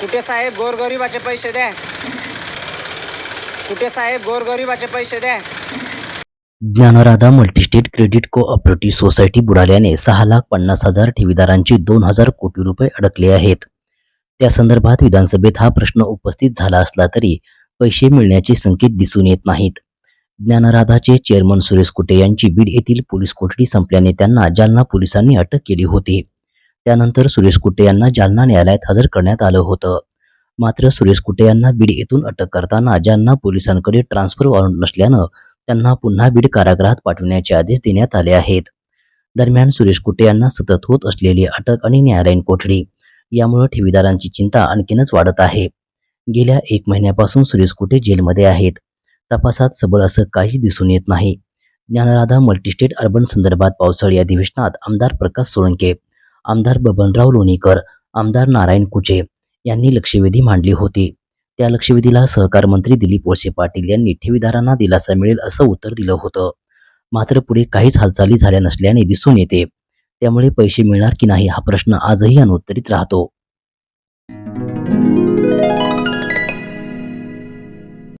कुठे साहेब? गोरगरिबाचे पैसे द्या. कुठे साहेब? गोरगरिबाचे पैसे द्या. Dnyanradha multistate credit cooperative society बुडाल्याने सहा लाख पन्नास हजार ठेवीदारांचे दोन हजार कोटी रुपये अडकले आहेत. त्या संदर्भात विधानसभेत हा प्रश्न उपस्थित झाला असला तरी पैसे मिळण्याचे संकेत दिसून येत नाहीत. ज्ञानराधाचे चेअरमन सुरेश कुटे यांची बीड येथील पोलीस कोठडी संपल्याने त्यांना जालना पोलिसांनी अटक केली होती. त्यानंतर सुरेश कुटे यांना जालना न्यायालयात हजर करण्यात आलं होतं. मात्र सुरेश कुटे यांना बीड येथून अटक करताना जालना पोलिसांकडे ट्रान्सफर वॉरंट नसल्यानं त्यांना पुन्हा बीड कारागृहात पाठवण्याचे आदेश देण्यात आले आहेत. दरम्यान सुरेश कुटे यांना सतत होत असलेली अटक आणि न्यायालयीन कोठडी यामुळे ठेवीदारांची चिंता आणखीनच वाढत आहे. गेल्या एक महिन्यापासून सुरेश कुटे जेलमध्ये आहेत. तपासात सबळ असं काहीच दिसून येत नाही. ज्ञानराधा मल्टीस्टेट अर्बन संदर्भात पावसाळी अधिवेशनात आमदार प्रकाश सोळंके आमदार बबनराव लोणीकर आमदार नारायण कुचे यांनी लक्षवेधी मांडली होती. त्या लक्षवेधीला सहकार मंत्री दिलीप वळसे पाटील यांनी ठेवीदारांना दिलासा मिळेल असं उत्तर दिलं होतं. मात्र पुढे काहीच हालचाली झाल्या नसल्याने दिसून येते. त्यामुळे पैसे मिळणार की नाही हा प्रश्न आजही अनुत्तरित राहतो.